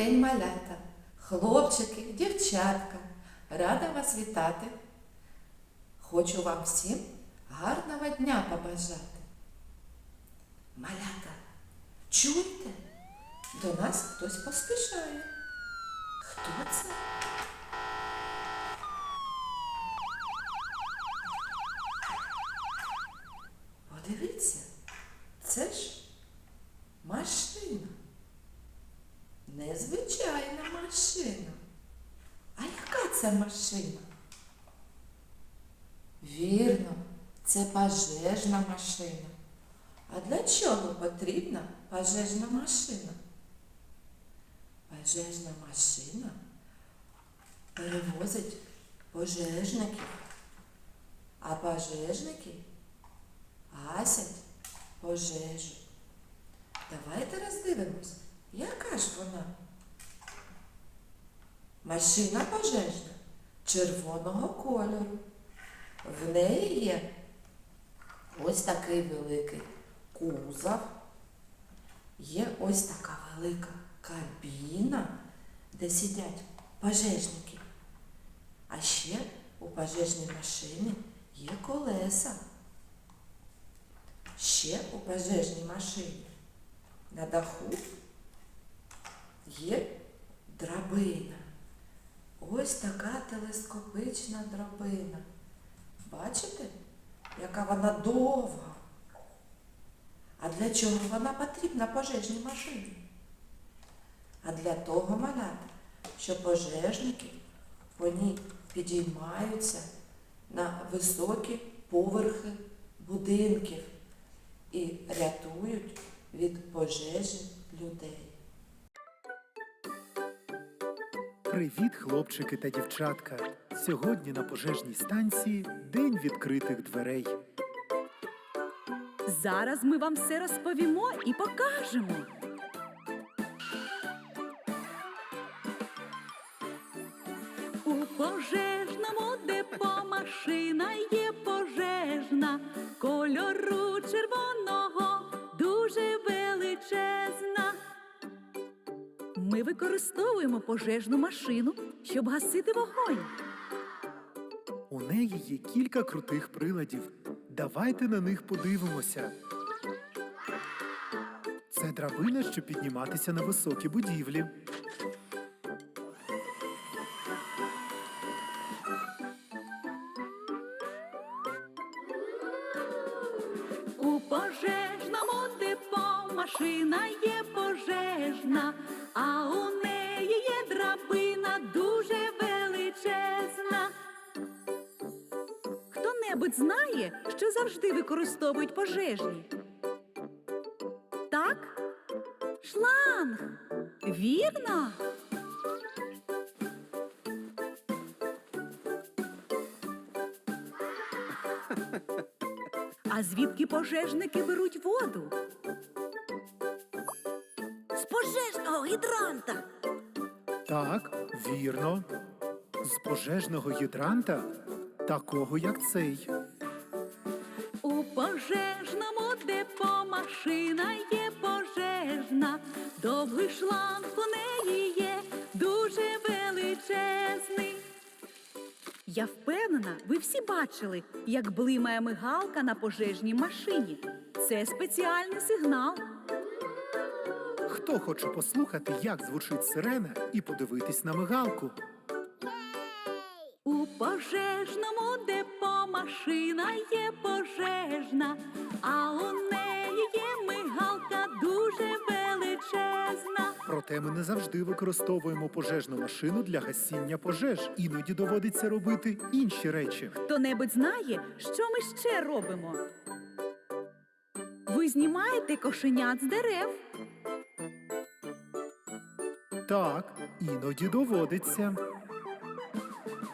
день, малята, хлопчики, дівчатка. Рада вас вітати. Хочу вам всім гарного дня побажати. Малята, чуєте? До нас хтось поспішає. Хто це? Подивіться, це ж машина. Незвичайна машина. А яка це машина? Вірно, це пожежна машина. А для чого потрібна пожежна машина? Пожежна машина перевозить пожежників, а пожежники гасять пожежу. Давайте роздивимось, яка ж вона? Машина пожежна червоного кольору. В неї є ось такий великий кузов, є ось така велика кабіна, де сидять пожежники. А ще у пожежній машині є колеса. Ще у пожежній машині на даху є драбина. Ось така телескопична драбина. Бачите, яка вона довга? А для чого вона потрібна пожежній машині? А для того малята, що пожежники по підіймаються на високі поверхи будинків і рятують від пожежі людей. Привіт, хлопчики та дівчатка! Сьогодні на пожежній станції День відкритих дверей. Зараз ми вам все розповімо і покажемо. У пожежному депо машина є пожежна, кольору червоного, дуже величезна. Ми використовуємо пожежну машину, щоб гасити вогонь. У неї є кілька крутих приладів. Давайте на них подивимося. Це драбина, щоб підніматися на високі будівлі. У пожежному машина є пожежна, а у неї є драбина дуже величезна. Хто-небудь знає, що завжди використовують пожежні? Так? Шланг. Вірно. А звідки пожежники беруть воду? З пожежного гідранта. Так, вірно. З пожежного гідранта, такого як цей. У пожежному депо машина є пожежна. Довгий шланг у неї є дуже величезний. Я впевнена, ви всі бачили, як блимає мигалка на пожежній машині. Це спеціальний сигнал. Хто хоче послухати, як звучить сирена, і подивитись на мигалку? У пожежному депо машина є пожежна, а у неї є мигалка дуже величезна. Проте ми не завжди використовуємо пожежну машину для гасіння пожеж. Іноді доводиться робити інші речі. Хто-небудь знає, що ми ще робимо? Ви знімаєте кошенят з дерев. Так, іноді доводиться.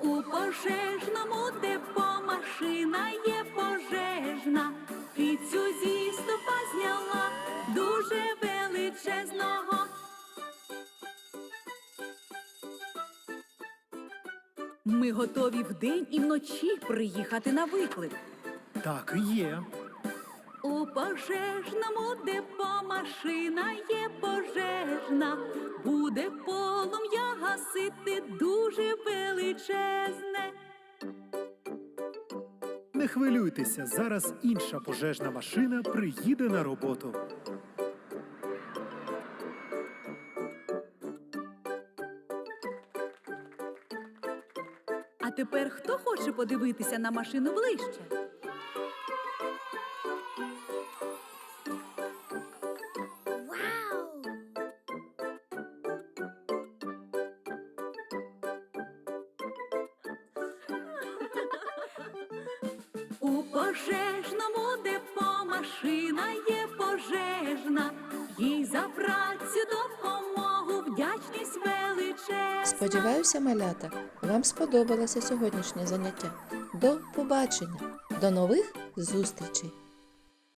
У пожежному депо машина є пожежна. Кицю зі стопа зняла дуже величезного. Ми готові вдень і вночі приїхати на виклик. Так і є. У пожежному депо машина є пожежна, полум'я дуже величезне. Не хвилюйтеся, зараз інша пожежна машина приїде на роботу. А тепер хто хоче подивитися на машину ближче? Пожежному депо машина є пожежна, їй за працю допомогу вдячність величезна. Сподіваюся, малята, вам сподобалося сьогоднішнє заняття. До побачення, до нових зустрічей!